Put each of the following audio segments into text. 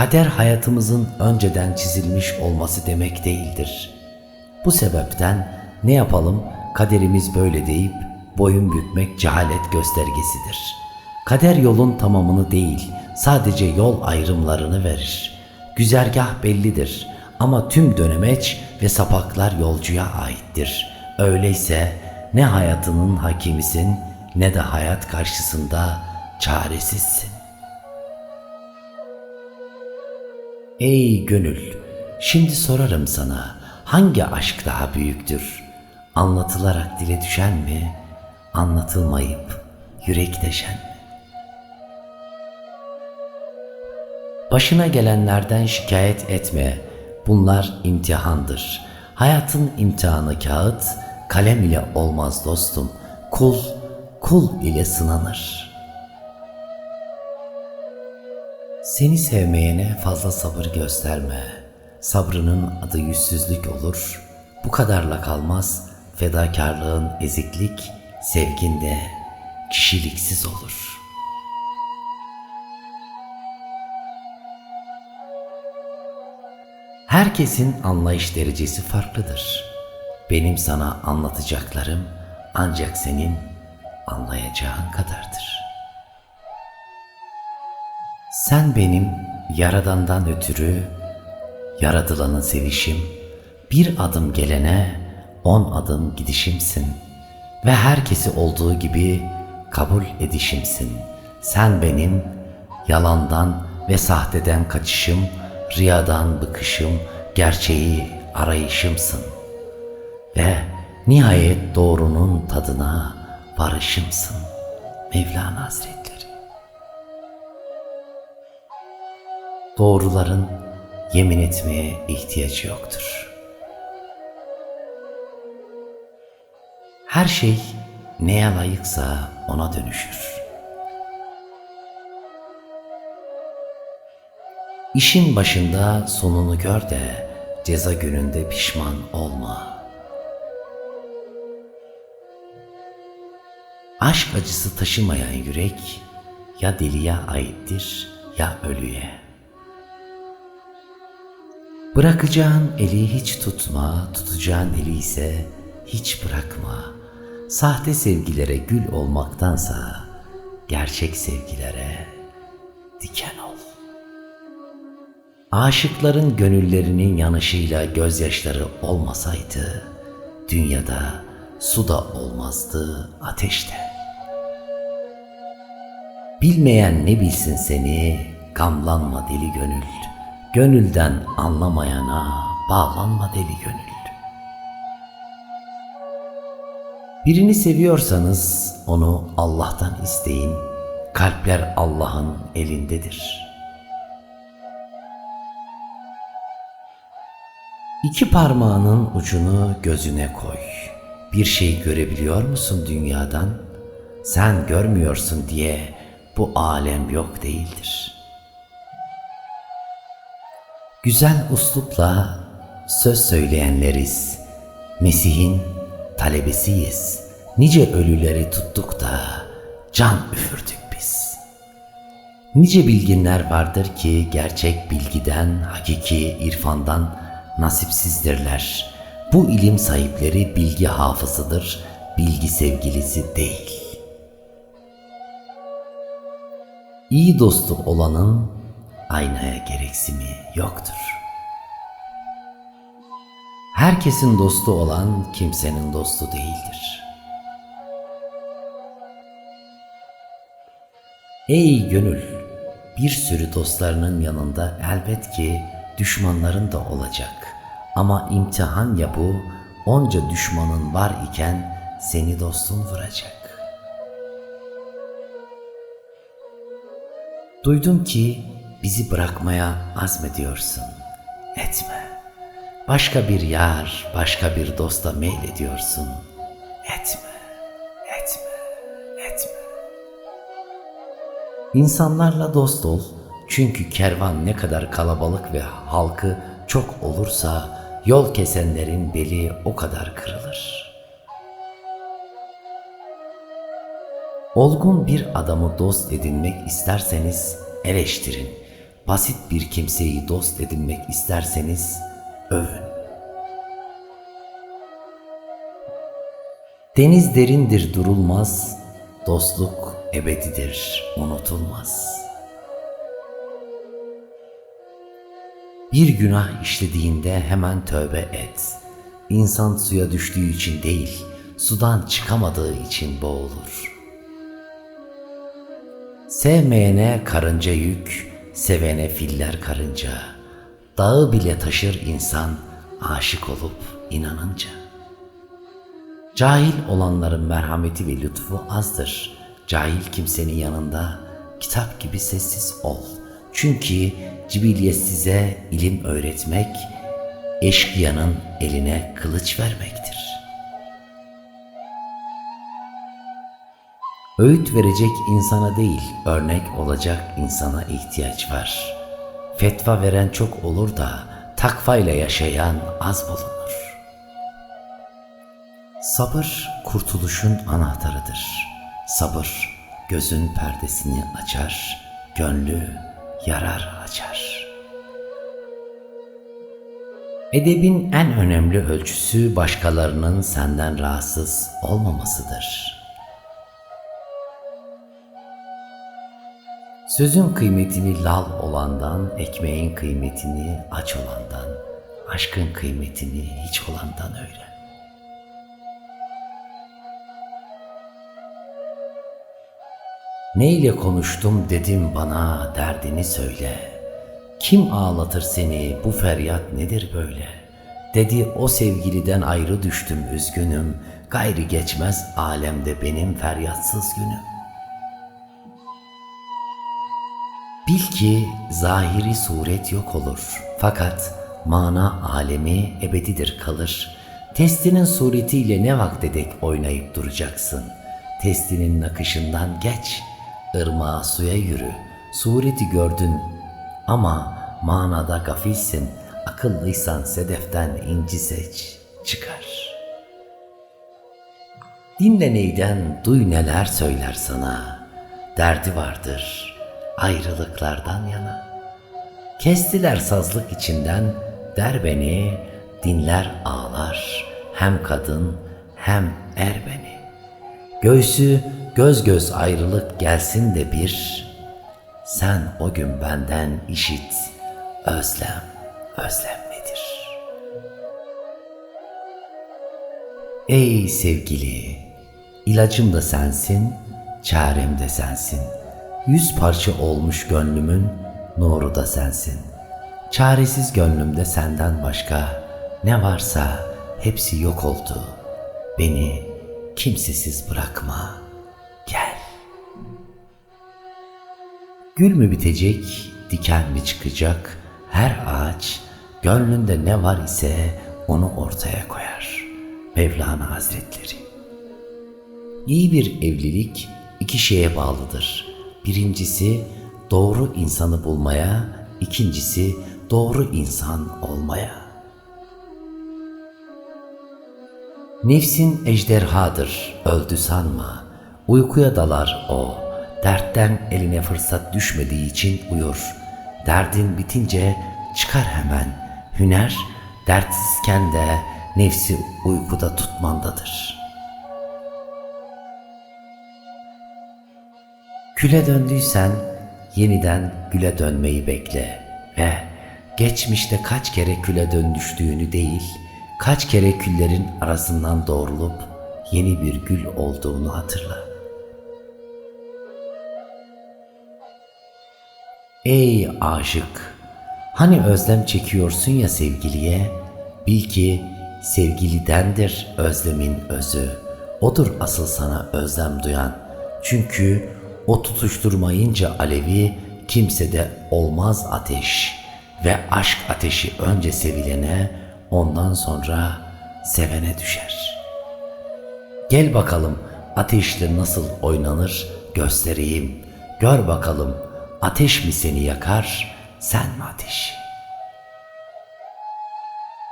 Kader hayatımızın önceden çizilmiş olması demek değildir. Bu sebepten ne yapalım kaderimiz böyle deyip boyun bükmek cehalet göstergesidir. Kader yolun tamamını değil, sadece yol ayrımlarını verir. Güzergah bellidir ama tüm dönemeç ve sapaklar yolcuya aittir. Öyleyse ne hayatının hakimisin ne de hayat karşısında çaresizsin. Ey gönül, şimdi sorarım sana hangi aşk daha büyüktür? Anlatılarak dile düşen mi, anlatılmayıp yürek deşen mi? Başına gelenlerden şikayet etme. Bunlar imtihandır. Hayatın imtihanı kağıt, kalem ile olmaz dostum. Kul, kul ile sınanır. Seni sevmeyene fazla sabır gösterme. Sabrının adı yüzsüzlük olur. Bu kadarla kalmaz. Fedakarlığın eziklik, sevginde kişiliksiz olur.'' Herkesin anlayış derecesi farklıdır. Benim sana anlatacaklarım ancak senin anlayacağın kadardır. Sen benim yaradandan ötürü yaradılanı sevişim, bir adım gelene on adım gidişimsin ve herkesi olduğu gibi kabul edişimsin. Sen benim yalandan ve sahteden kaçışım, riyadan bıkışım, gerçeği arayışımsın. Ve nihayet doğrunun tadına varışımsın Mevlana Hazretleri. Doğruların yemin etmeye ihtiyacı yoktur. Her şey neye layıksa ona dönüşür. İşin başında sonunu gör de ceza gününde pişman olma. Aşk acısı taşımayan yürek ya deliye aittir ya ölüye. Bırakacağın eli hiç tutma, tutacağın eli ise hiç bırakma. Sahte sevgilere gül olmaktansa gerçek sevgilere diken ol. Aşıkların gönüllerinin yanışıyla gözyaşları olmasaydı, dünyada su da olmazdı, ateş de. Bilmeyen ne bilsin seni, gamlanma deli gönül. Gönülden anlamayana bağlanma deli gönül. Birini seviyorsanız onu Allah'tan isteyin. Kalpler Allah'ın elindedir.'' İki parmağının ucunu gözüne koy. Bir şey görebiliyor musun dünyadan? Sen görmüyorsun diye bu alem yok değildir. Güzel uslupla söz söyleyenleriz. Mesih'in talebesiyiz. Nice ölüleri tuttuk da can üfürdük biz. Nice bilginler vardır ki gerçek bilgiden, hakiki irfandan nasipsizdirler. Bu ilim sahipleri bilgi hafızıdır, bilgi sevgilisi değil. İyi dostu olanın aynaya gereksimi yoktur. Herkesin dostu olan kimsenin dostu değildir. Ey gönül, bir sürü dostlarının yanında elbet ki düşmanların da olacak. Ama imtihan ya bu, onca düşmanın var iken seni dostun vuracak. Duydum ki bizi bırakmaya azmediyorsun. Etme. Başka bir yar, başka bir dosta meylediyorsun. Etme, etme, etme. İnsanlarla dost ol. Çünkü kervan ne kadar kalabalık ve halkı çok olursa yol kesenlerin beli o kadar kırılır. Olgun bir adamı dost edinmek isterseniz eleştirin. Basit bir kimseyi dost edinmek isterseniz övün. Deniz derindir durulmaz, dostluk ebedidir unutulmaz. Bir günah işlediğinde hemen tövbe et. İnsan suya düştüğü için değil, sudan çıkamadığı için boğulur. Sevmeyene karınca yük, sevene filler karınca. Dağı bile taşır insan aşık olup inanınca. Cahil olanların merhameti ve lütfu azdır. Cahil kimsenin yanında kitap gibi sessiz ol. Çünkü cibiliyet size ilim öğretmek, eşkıyanın eline kılıç vermektir. Öğüt verecek insana değil, örnek olacak insana ihtiyaç var. Fetva veren çok olur da takvayla yaşayan az bulunur. Sabır kurtuluşun anahtarıdır. Sabır gözün perdesini açar, gönlü yarar açar. Edebin en önemli ölçüsü başkalarının senden rahatsız olmamasıdır. Sözün kıymetini lal olandan, ekmeğin kıymetini aç olandan, aşkın kıymetini hiç olandan öğren. Neyle konuştum dedim bana derdini söyle. Kim ağlatır seni bu feryat nedir böyle? Dedi o sevgiliden ayrı düştüm üzgünüm. Gayri geçmez alemde benim feryatsız günüm. Bil ki zahiri suret yok olur. Fakat mana alemi ebedidir kalır. Testinin suretiyle ne vaktedek oynayıp duracaksın. Testinin nakışından geç, ırmağa suya yürü. Sureti gördün ama manada gafilsin. Akıllıysan sedeften inci seç, çıkar. Dinle neyden, duy neler söyler sana. Derdi vardır, ayrılıklardan yana. Kestiler sazlık içinden, der beni, dinler ağlar. Hem kadın hem er beni. Göğsü göz göz ayrılık gelsin de bir, sen o gün benden işit, özlem, özlem nedir? Ey sevgili, ilacım da sensin, çarem de sensin. Yüz parça olmuş gönlümün nuru da sensin. Çaresiz gönlümde senden başka ne varsa hepsi yok oldu. Beni kimsesiz bırakma, gel. Gül mü bitecek, diken mi çıkacak? Her ağaç gönlünde ne var ise onu ortaya koyar. Mevlana Hazretleri. İyi bir evlilik iki şeye bağlıdır. Birincisi doğru insanı bulmaya, ikincisi doğru insan olmaya. Nefsin ejderhadır, öldü sanma. Uykuya dalar o. Dertten eline fırsat düşmediği için uyur. Derdin bitince çıkar hemen. Hüner, dertsizken de nefsi uykuda tutmandadır. Küle döndüysen yeniden güle dönmeyi bekle ve geçmişte kaç kere küle dönüştüğünü değil, kaç kere küllerin arasından doğrulup yeni bir gül olduğunu hatırla. Ey aşık! Hani özlem çekiyorsun ya sevgiliye, bil ki sevgilidendir özlemin özü. Odur asıl sana özlem duyan. Çünkü o tutuşturmayınca alevi kimsede olmaz ateş ve aşk ateşi önce sevilene ondan sonra sevene düşer. Gel bakalım ateşle nasıl oynanır göstereyim. Gör bakalım ateş mi seni yakar, sen mi ateşi?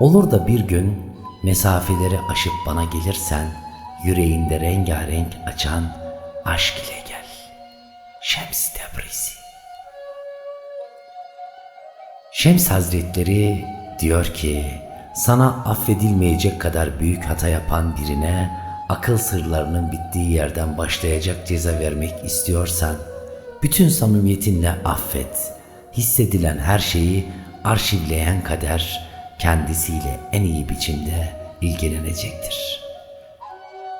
Olur da bir gün mesafeleri aşıp bana gelirsen, yüreğinde rengarenk açan aşk ile. Şems Tebrizi Şems Hazretleri diyor ki, sana affedilmeyecek kadar büyük hata yapan birine akıl sırlarının bittiği yerden başlayacak ceza vermek istiyorsan, bütün samimiyetinle affet. Hissedilen her şeyi arşivleyen kader kendisiyle en iyi biçimde ilgilenecektir.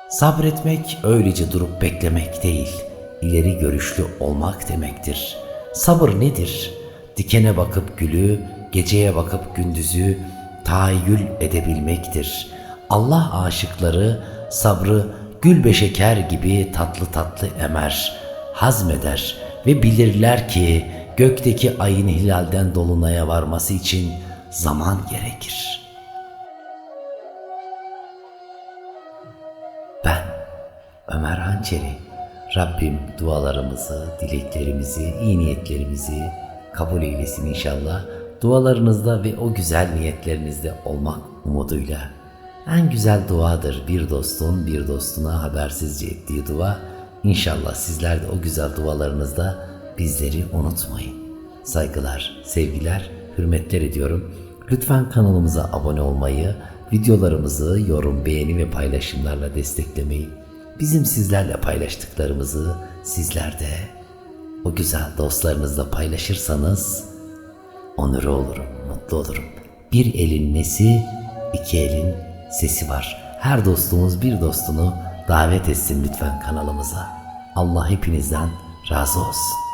Sabretmek öylece durup beklemek değil, ileri görüşlü olmak demektir. Sabır nedir? Dikene bakıp gülü, geceye bakıp gündüzü tahayyül edebilmektir. Allah aşıkları sabrı gül be şeker gibi tatlı tatlı emer, hazmeder ve bilirler ki gökteki ayın hilalden dolunaya varması için zaman gerekir.'' Ben Ömer Hançeri. Rabbim dualarımızı, dileklerimizi, iyi niyetlerimizi kabul eylesin inşallah. Dualarınızda ve o güzel niyetlerinizde olmak umuduyla. En güzel duadır bir dostun bir dostuna habersizce ettiği dua. İnşallah sizler de o güzel dualarınızda bizleri unutmayın. Saygılar, sevgiler, hürmetler ediyorum. Lütfen kanalımıza abone olmayı, videolarımızı yorum, beğeni ve paylaşımlarla desteklemeyi, bizim sizlerle paylaştıklarımızı sizler de o güzel dostlarınızla paylaşırsanız onur olurum, mutlu olurum. Bir elin nesi, iki elin sesi var. Her dostumuz bir dostunu davet etsin lütfen kanalımıza. Allah hepinizden razı olsun.